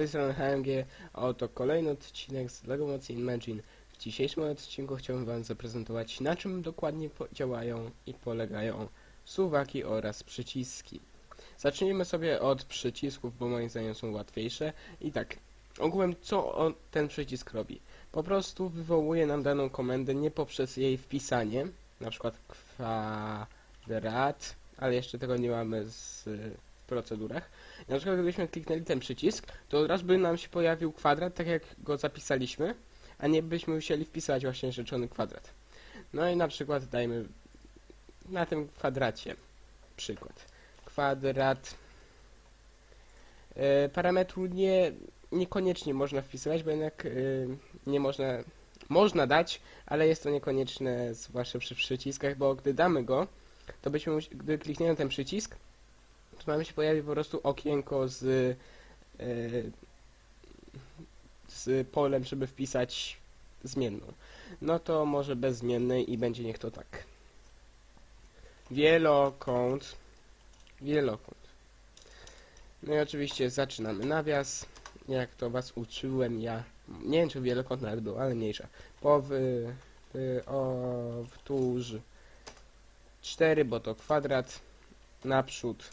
tej strony HMG, a oto kolejny odcinek z LEGO Mocy Imagine. W dzisiejszym odcinku chciałbym Wam zaprezentować na czym dokładnie działają i polegają suwaki oraz przyciski. Zacznijmy sobie od przycisków, bo moim zdaniem są łatwiejsze. I tak, ogółem co on, ten przycisk robi? Po prostu wywołuje nam daną komendę nie poprzez jej wpisanie, na przykład kwadrat, ale jeszcze tego nie mamy z, procedurach. Na przykład gdybyśmy kliknęli ten przycisk, to od razu by nam się pojawił kwadrat, tak jak go zapisaliśmy, a nie byśmy musieli wpisać właśnie rzeczony kwadrat. No i na przykład dajmy na tym kwadracie przykład. Kwadrat e, parametru nie niekoniecznie można wpisywać, bo jednak e, nie można można dać, ale jest to niekonieczne, zwłaszcza przy przyciskach, bo gdy damy go, to byśmy, gdy klikniemy ten przycisk, to nam się pojawi po prostu okienko z, e, z polem, żeby wpisać zmienną. No to może bez zmiennej i będzie niech to tak. Wielokąt. Wielokąt. No i oczywiście zaczynamy nawias. Jak to was uczyłem ja. Nie wiem czy wielokąt nawet był, ale mniejsza. Powy, y, wtórz 4, bo to kwadrat. Naprzód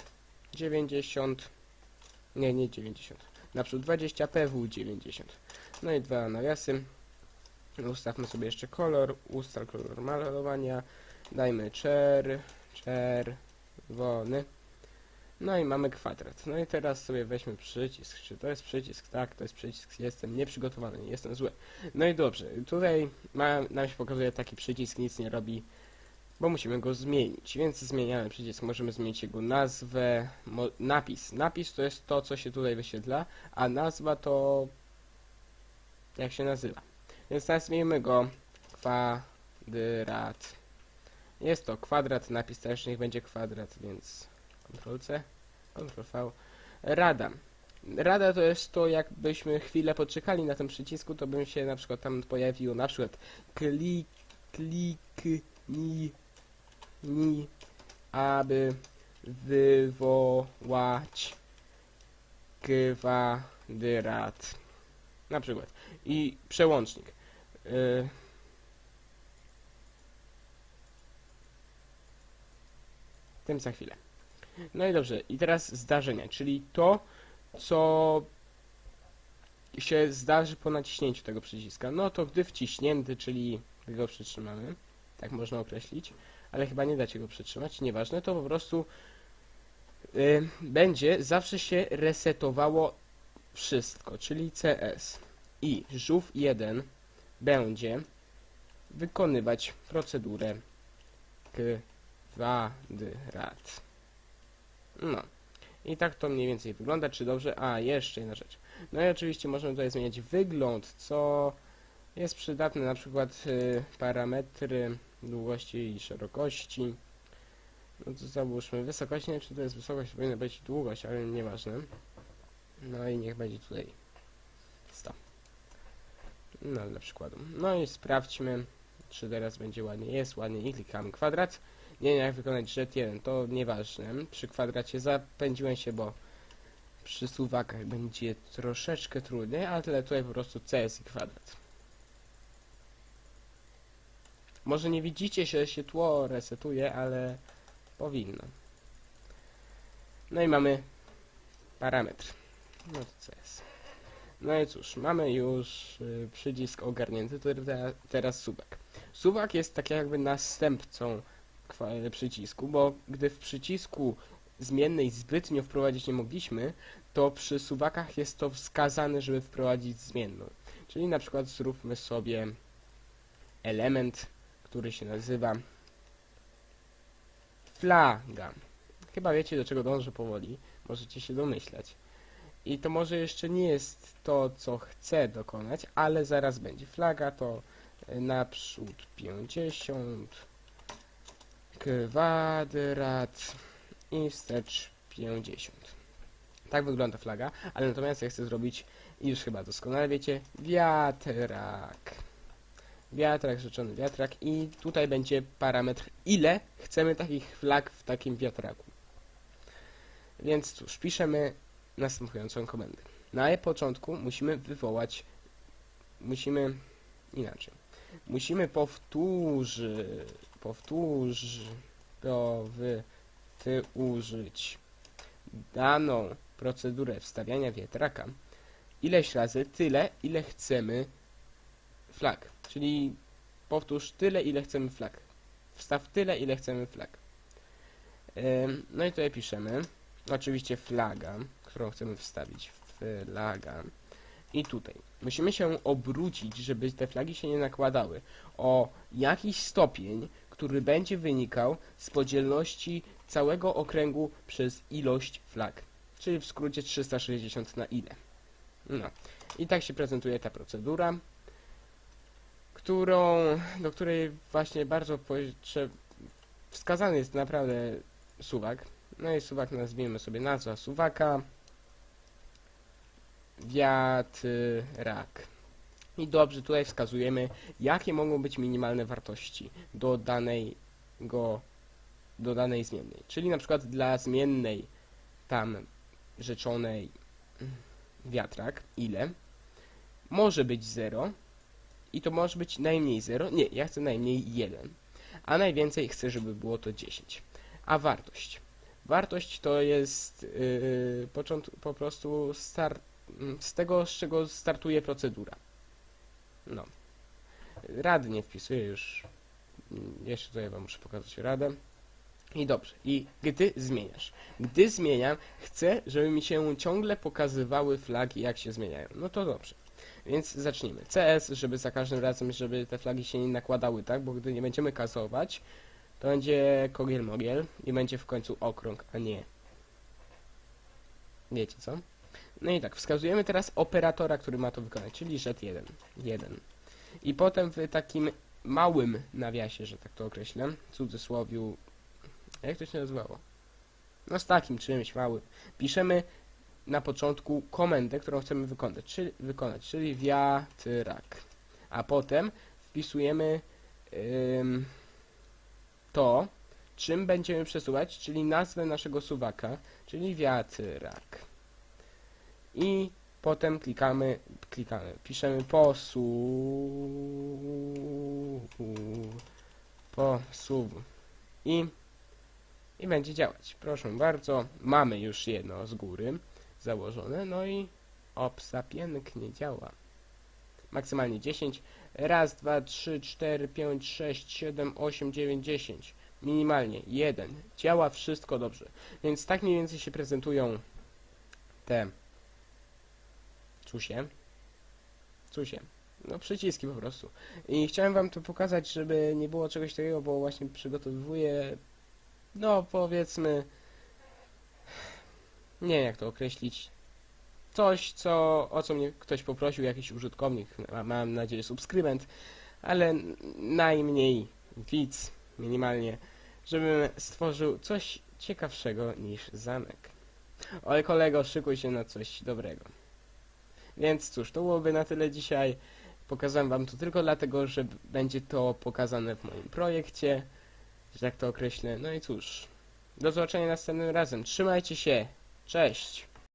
90. Nie, nie 90. Naprzód 20, PW 90. No i dwa nawiasy. Ustawmy sobie jeszcze kolor. Ustal kolor malowania. Dajmy czer, czerwony. No i mamy kwadrat. No i teraz sobie weźmy przycisk. Czy to jest przycisk? Tak, to jest przycisk. Jestem nieprzygotowany, jestem zły. No i dobrze. Tutaj ma, nam się pokazuje taki przycisk, nic nie robi, bo musimy go zmienić. Więc zmieniamy przycisk. Możemy zmienić jego nazwę, napis. Napis to jest to, co się tutaj wyświetla, a nazwa to jak się nazywa. Więc nazwijmy go kwadrat. Jest to kwadrat, napis też niech będzie kwadrat, więc Ctrl C, Ctrl V. Rada. Rada to jest to, jakbyśmy chwilę poczekali na tym przycisku, to bym się na przykład tam pojawiło na przykład klik, kliknij, ni, aby wywołać kwadrat. Na przykład. I przełącznik. Y, tym za chwilę. No i dobrze, i teraz zdarzenia, czyli to, co się zdarzy po naciśnięciu tego przyciska. No to gdy wciśnięty, czyli gdy go przytrzymamy, tak można określić, ale chyba nie dacie go przytrzymać, nieważne, to po prostu y, będzie zawsze się resetowało wszystko, czyli CS. I żółw 1 będzie wykonywać procedurę kwadrat. No. I tak to mniej więcej wygląda, czy dobrze? A, jeszcze jedna rzecz. No i oczywiście możemy tutaj zmieniać wygląd, co jest przydatne, na przykład y, parametry długości i szerokości. No to załóżmy wysokość, nie wiem czy to jest wysokość, powinna być długość, ale nieważne. No i niech będzie tutaj 100. No dla przykładu. No i sprawdźmy, czy teraz będzie ładnie. Jest ładnie i klikamy kwadrat. Nie wiem jak wykonać jet 1, to nieważne. Przy kwadracie zapędziłem się, bo przy suwakach będzie troszeczkę trudniej, ale tutaj po prostu CS i kwadrat. Może nie widzicie, że się tło resetuje, ale powinno. No i mamy parametr. No to CS. No i cóż, mamy już y, przycisk ogarnięty, to te, teraz suwak. Suwak jest tak jakby następcą kwa- przycisku, bo gdy w przycisku zmiennej zbytnio wprowadzić nie mogliśmy, to przy suwakach jest to wskazane, żeby wprowadzić zmienną. Czyli na przykład zróbmy sobie element, który się nazywa flaga. Chyba wiecie do czego dążę powoli, możecie się domyślać. I to może jeszcze nie jest to, co chcę dokonać, ale zaraz będzie. Flaga to y, naprzód 50, kwadrat i wstecz 50. Tak wygląda flaga, ale natomiast ja chcę zrobić, już chyba doskonale wiecie, wiatrak. Wiatrak, rzeczony wiatrak i tutaj będzie parametr, ile chcemy takich flag w takim wiatraku. Więc cóż, piszemy następującą komendę. Na początku musimy wywołać, musimy inaczej. Musimy powtórzyć, powtórz, użyć daną procedurę wstawiania wiatraka ileś razy, tyle, ile chcemy flag. Czyli powtórz tyle, ile chcemy flag. Wstaw tyle, ile chcemy flag. No i tutaj piszemy, oczywiście flaga, którą chcemy wstawić, flaga. I tutaj musimy się obrócić, żeby te flagi się nie nakładały, o jakiś stopień, który będzie wynikał z podzielności całego okręgu przez ilość flag. Czyli w skrócie 360 na ile. No. I tak się prezentuje ta procedura, którą, do której właśnie bardzo potrze- wskazany jest naprawdę suwak. No i suwak nazwijmy sobie nazwa suwaka. Wiatrak. I dobrze, tutaj wskazujemy, jakie mogą być minimalne wartości do danego, do danej zmiennej. Czyli na przykład dla zmiennej tam rzeczonej wiatrak, ile? Może być 0 i to może być najmniej 0. Nie, ja chcę najmniej 1. A najwięcej chcę, żeby było to 10. A wartość? Wartość to jest yy, począt, po prostu start, mm, z tego, z czego startuje procedura. No. Rady nie wpisuję już. Mm, Jeszcze tutaj wam muszę pokazać radę. I dobrze. I gdy zmieniasz? Gdy zmieniam, chcę, żeby mi się ciągle pokazywały flagi, jak się zmieniają. No to dobrze. Więc zacznijmy. CS, żeby za każdym razem, żeby te flagi się nie nakładały, tak? Bo gdy nie będziemy kasować, to będzie kogiel mogiel i będzie w końcu okrąg, a nie. Wiecie co? No i tak, wskazujemy teraz operatora, który ma to wykonać, czyli rzet 1. 1. I potem w takim małym nawiasie, że tak to określę, cudzysłowiu, jak to się nazywało? No z takim czymś małym. Piszemy na początku komendę, którą chcemy wykonać, czyli, wykonać, czyli wiatrak. A potem wpisujemy ym, to, czym będziemy przesuwać, czyli nazwę naszego suwaka, czyli wiatrak. I potem klikamy, klikamy, piszemy posuw, posuw i i będzie działać. Proszę bardzo, mamy już jedno z góry założone, no i opsa pięknie działa. Maksymalnie 10. Raz, dwa, trzy, cztery, pięć, sześć, siedem, osiem, dziewięć, dziesięć. Minimalnie 1. Działa wszystko dobrze. Więc tak mniej więcej się prezentują te cusie. Cusie. No przyciski po prostu. I chciałem wam to pokazać, żeby nie było czegoś takiego, bo właśnie przygotowuję no powiedzmy, nie wiem jak to określić, coś, co, o co mnie ktoś poprosił, jakiś użytkownik, ma- mam nadzieję subskrybent, ale najmniej widz, minimalnie, żebym stworzył coś ciekawszego niż zamek. Oj kolego, szykuj się na coś dobrego. Więc cóż, to byłoby na tyle dzisiaj. Pokazałem wam to tylko dlatego, że będzie to pokazane w moim projekcie że tak to określę. No i cóż, do zobaczenia następnym razem. Trzymajcie się. Cześć.